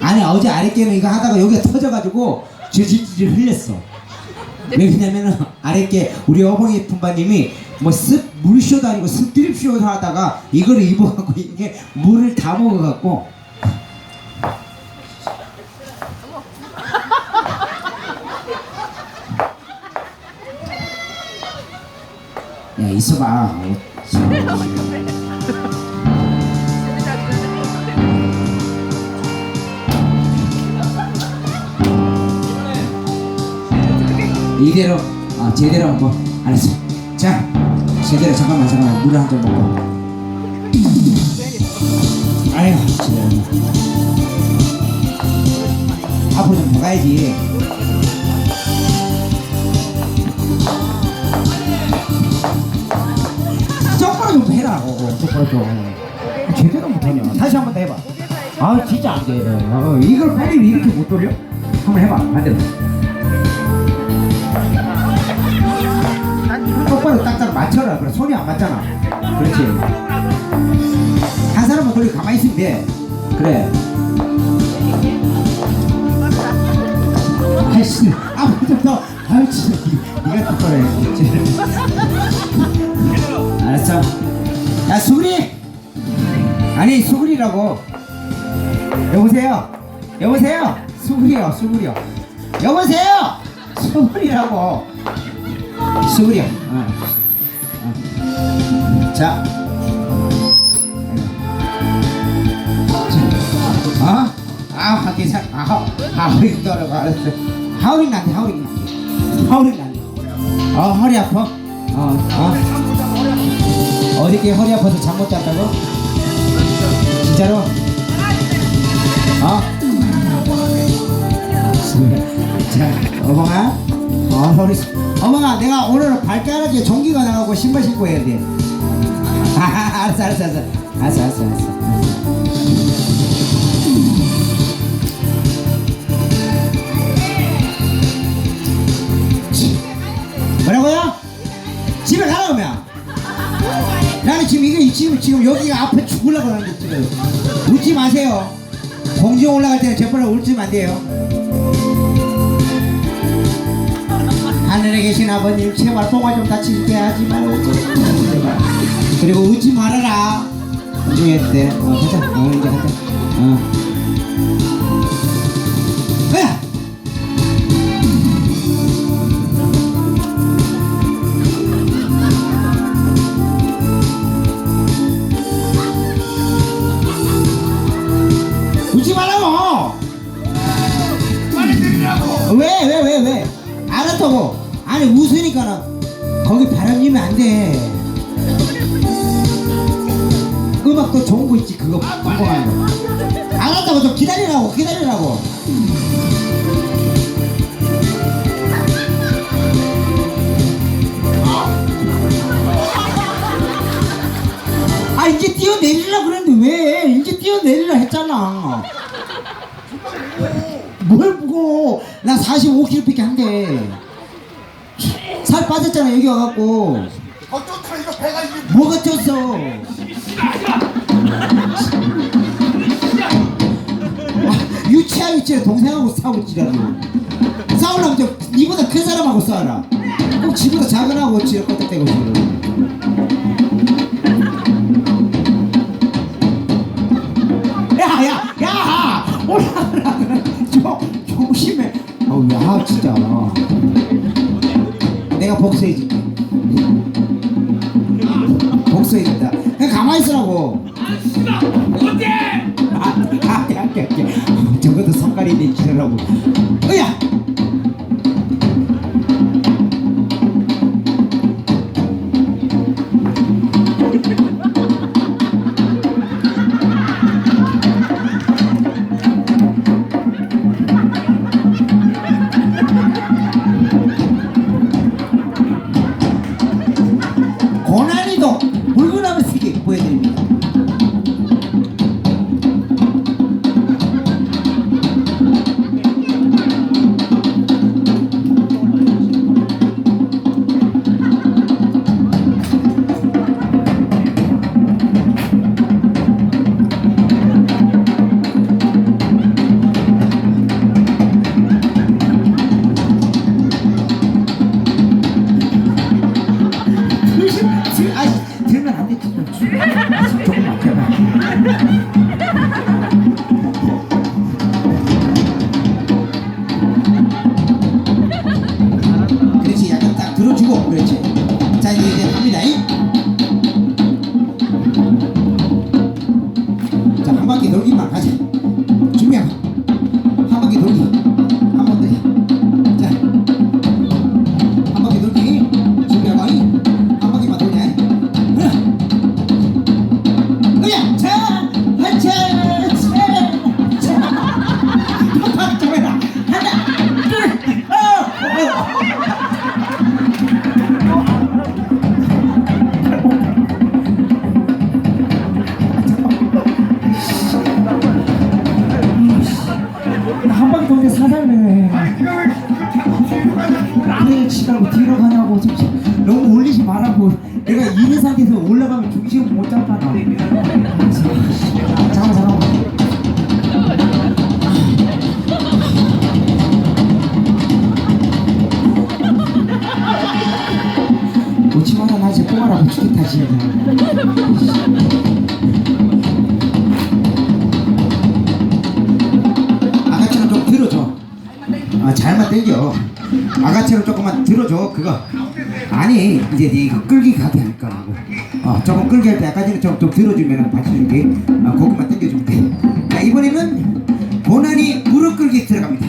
아니 어제 아랫개는 이거 하다가 여기가 터져가지고 질질질 흘렸어. 왜 그러냐면은 아랫개 우리 어벙이 품바님이 뭐 습 물쇼도 아니고 습 드립쇼도 하다가 이거를 입어갖고 이게 물을 다 먹어갖고. 야 있어봐. 어, 이대로 아 제대로 한번 알았어. 자 제대로 잠깐만 잠깐만. 물한잔 먹고. 아유 진짜. 앞으로 좀더 가야지. 똑바로 좀 해라. 어, 어, 똑바로 좀. 제대로 못하냐 다시 한 번 더 해봐. 아 진짜 안 돼. 어, 이걸 빨리 이렇게 못 돌려? 한번 해봐. 반대로 똑바로 딱딱 맞춰라. 그래 손이 안 맞잖아. 그렇지. 한 사람만 돌리 가만히 있으면 돼. 그래. 아이씨, 아무 좀 더. 아유 진짜 니- 니가 똑바로 해. 알았어. 야 수근이. 아니 수근이라고. 여보세요. 여보세요. 수근이요, 수근이요. 여보세요. 수근이라고. 수그려. 어. 어. 자. 아, 아, 하기 사, 아, 하울이 떨어가 알았어. 하울이 난데, 하울이 난데, 하울이 난데. 어, 허리 아파? 어, 어. 어저께 허리 아파서 잠 못 잤다고? 진짜로? 자, 어벙아. 어, 허리. 어머나, 내가 오늘 발가락에 전기가 나가고 신발 신고 해야 돼. 아, 알았어, 알았어, 알았어. 알았어, 알았어, 알았어. 뭐라고요? 집에 가라고요? 나는 지금 이게 지금 지금 여기가 앞에 죽으려고 하는데 지금 웃지 마세요. 공중 올라갈 때는 제발 울지면 안 돼요. 하늘에 계신 아버님 제발 뽕아 좀 다치게 하지 말고. 그리고 웃지 말아라 공중에 때 어, 가자 어 이제 가자 어. 기다리라고 기다리라고. 아 이제 뛰어내리라 그랬는데 왜? 이제 뛰어내리라 했잖아. 뭘 무거워? 나 45kg밖에 안 돼. 살 빠졌잖아 여기 와갖고. 어쩌다 이거 배가 이게 뭐가 쪘어? 아, 유치해 동생하고 싸우고 지라고. 싸우려면 저 니보다 큰 사람하고 싸워라. 꼭 지보다 작은 하고 지를 껐다대고 지를. 야야 야! 올라가라 조심해. 어우 야 진짜. 내가 복수해줄게. 복수해준다. 그냥 가만히 있으라고. 언제 아, 아, 아, 아, 아. 적어도 성깔이 내키라고. 으야! 올리지 말라고. 내가 이런 상태에서 올라가면 중심을 못 잡잖아. 잠깐만 잠깐만. 마라 나 이제 뽕하라고 죽겠다 지금. 아, 잘만 당겨. 아가처럼 조금만 들어줘. 그거. 아니, 이제 네 이거 끌기 가게 할 거라고. 어, 조금 끌기 할 때 아까지는 좀, 좀 들어주면 받쳐줄게. 아, 당겨주면 돼. 자, 이번에는 고난이 무릎 끌기 들어갑니다.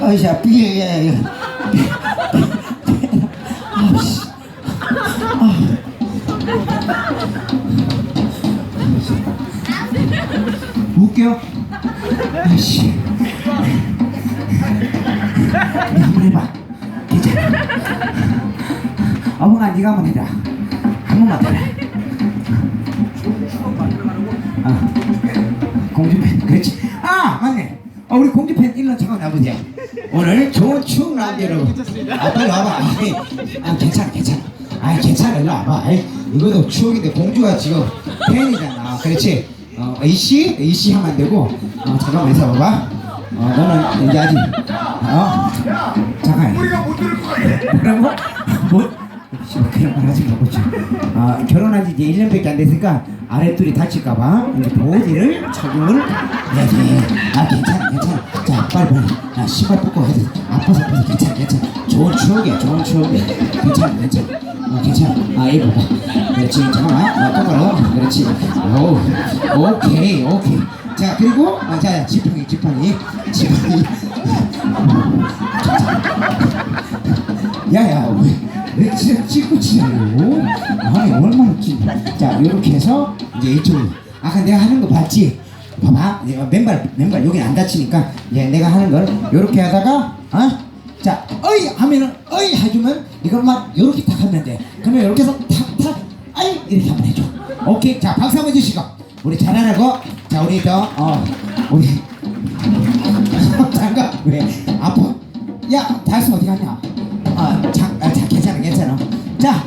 어이샤 비에 아씨. 웃겨? 아씨. 한번 해봐. 괜찮아 어머나 네가 한번 해라. 한 번만 더 해. 아 어, 우리 공주팬 일로 잠깐 나보자 오늘 좋은 추억 나온대로 아 빨리 와봐. 아이, 아 괜찮아 괜찮아. 아 괜찮아. 일로 와봐. 아이, 이것도 추억인데 공주가 지금 팬이잖아. 그렇지? 어 A씨? A씨 하면 안 되고. 어 잠깐만 있어 봐봐. 어 너는 이제 아직 어? 잠깐 우리가 못 들을 것 같아. 뭐라고? 뭐? 씨발, 그런 말 하지 말고 좀. 아, 결혼한 지 이제 1년밖에 안 됐으니까 아랫돌이 다칠까봐 보호지를 착용을 해야지. 아, 괜찮아, 괜찮아. 자, 빨리 빨리. 아, 신발 벗고 해도 아파서 아파서 괜찮아, 괜찮아. 좋은 추억이야, 좋은 추억이야. 괜찮아, 괜찮아. 어, 괜찮아. 아, 이 보고. 그렇지, 잠깐만. 어, 똑바로. 그렇지. 오, 오케이, 오케이. 자, 그리고, 어, 자, 지팡이, 지팡이. 지팡이. 야야 자 요렇게 해서 이제 이쪽으로. 아까 내가 하는 거 봤지? 봐봐. 내가 맨발 맨발 여기 안 다치니까 이제 내가 하는 걸 요렇게 하다가 어 자 어이! 하면은 어이! 해주면 이걸 막 요렇게 탁 하면 돼. 그러면 요렇게 해서 탁 탁 아이! 이렇게 한번 해줘 오케이. 자 박수 한번 주시고. 우리 잘하라고. 자 우리 또 어 우리. 잠깐 왜 아파? 야 달수 어디 갔냐? 아, 자, 아, 자, 괜찮아, 괜찮아. 자,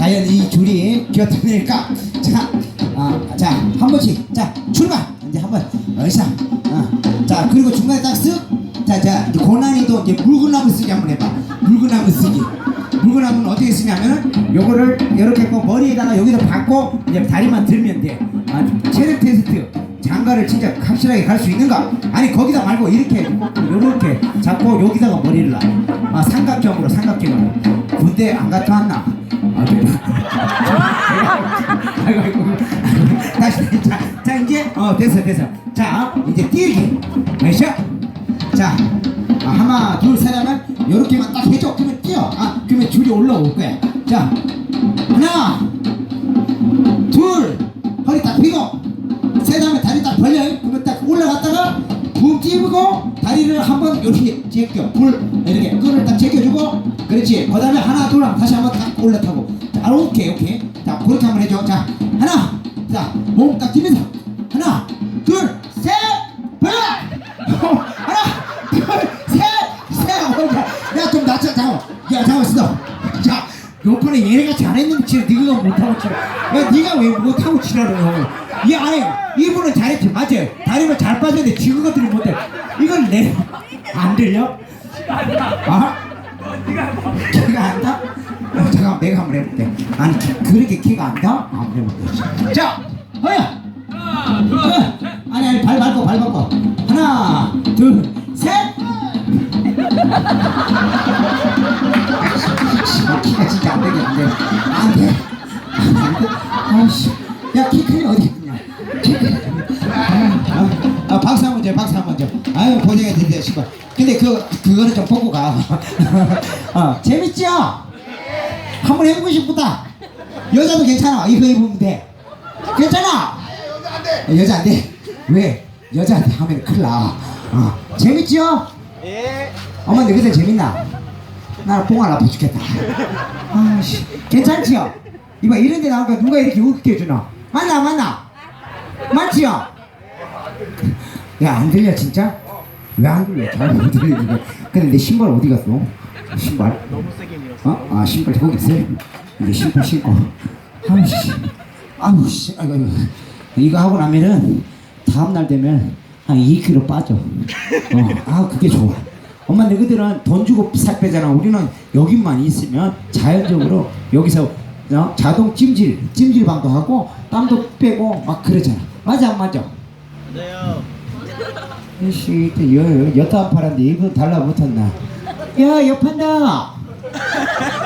과연 이 줄이 곁들일까? 자, 아, 자, 한 번씩, 자, 출발. 이제 한 번 어이사. 어. 자 그리고 중간에 딱 쓱. 자, 자 고난이도 이제 묽은나무 쓰기 한번 해봐. 묽은나무 쓰기. 묽은나무는 어떻게 쓰냐면은 요거를 이렇게 꼭 머리에다가 여기서 박고 이제 다리만 들면 돼. 아, 체력 테스트. 장가를 진짜 확실하게 갈 수 있는가? 아니 거기다 말고 이렇게 이렇게 잡고 여기다가 머리를 놔. 아 삼각형으로 삼각형으로. 군대 안 갔다 왔나? 아이고, 아이고. 다시 자, 자 이제 어 됐어 됐어. 자 이제 뛰기. 아이샤. 자 아, 하나 둘셋 하면 요렇게만 딱 해줘. 그러면 뛰어. 아 그러면 줄이 올라올 거야. 자 하나 둘 허리 딱 펴고 세 다음에 다리 딱 벌려 그러면 딱 올라갔다가 붕 찌르고 다리를 한번 이렇게 제껴. 불 이렇게. 끈을 딱 제껴주고 그렇지. 그 다음에 하나 둘 하면 다시 한번 딱 올라타고. 자 오케이 오케이. 자 그렇게 한번 해줘. 자 하나. 자몸딱 뛰면서. 하나 둘셋 하나 둘셋셋. 야좀 낮춰. 잠깐만. 야 잠깐만 있어. 자 요번에 얘네가 잘했는데 치를 네가 못하고 치라. 야 네가 왜 못하고 치라고. 얘 아니 이분은 잘했지 맞아요 다리가 잘 빠졌는데 지금 것들이 못해 이걸 내안 들려? 아? 키가 안 다? 어, 잠깐 내가 한번 해볼게 아니 키- 그렇게 키가 안 다? 한번 해볼게 자 허야 어, 아니 아니 발 밟고 발 밟고 하나 둘셋 키가 진짜 안 되게 안 돼. 안 돼. 안 돼. 아이씨. 야, 키 크기 어디 아, 박수 한번 줘, 박수 한번 줘. 아유, 고생해 드세요, 시고. 근데 그, 그거는 좀 보고 가. 어, 재밌죠? 한번 해보고 싶다. 여자도 괜찮아. 이거 해보면 돼. 괜찮아? 여자 안 돼. 여자 안 돼. 왜? 여자한테 하면 큰일 나. 어, 재밌죠? 예. 엄마 너희들 재밌나? 나 뽕알 아파 죽겠다. 아씨, 괜찮지요? 이봐 이런 데 나오니까 누가 이렇게 웃게 해주나? 맞나 맞나? 맞지요? 야 안 들려 진짜? 왜 안 들려? 잘 못 들리지. 근데 내 신발 어디 갔어? 신발? 너무 세게 밀었어. 어? 아 신발 거기 있어. 이제 신발 신고. 아우 씨, 아우 씨, 아이고 아이고. 이거 하고 나면은 다음 날 되면 한 2kg 빠져. 어, 아 그게 좋아. 엄마 너희들은 돈 주고 살 빼잖아. 우리는 여기만 있으면 자연적으로 여기서 어? 자동 찜질, 찜질방도 하고 땀도 빼고 막 그러잖아. 맞아 안 맞아? 맞아요. 이씨 여안 팔았는데 이거 달라붙었나? 야 여판다.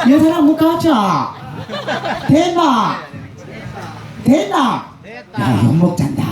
여사람 못 가자. 됐나? 됐나? 야 욕 먹잔다.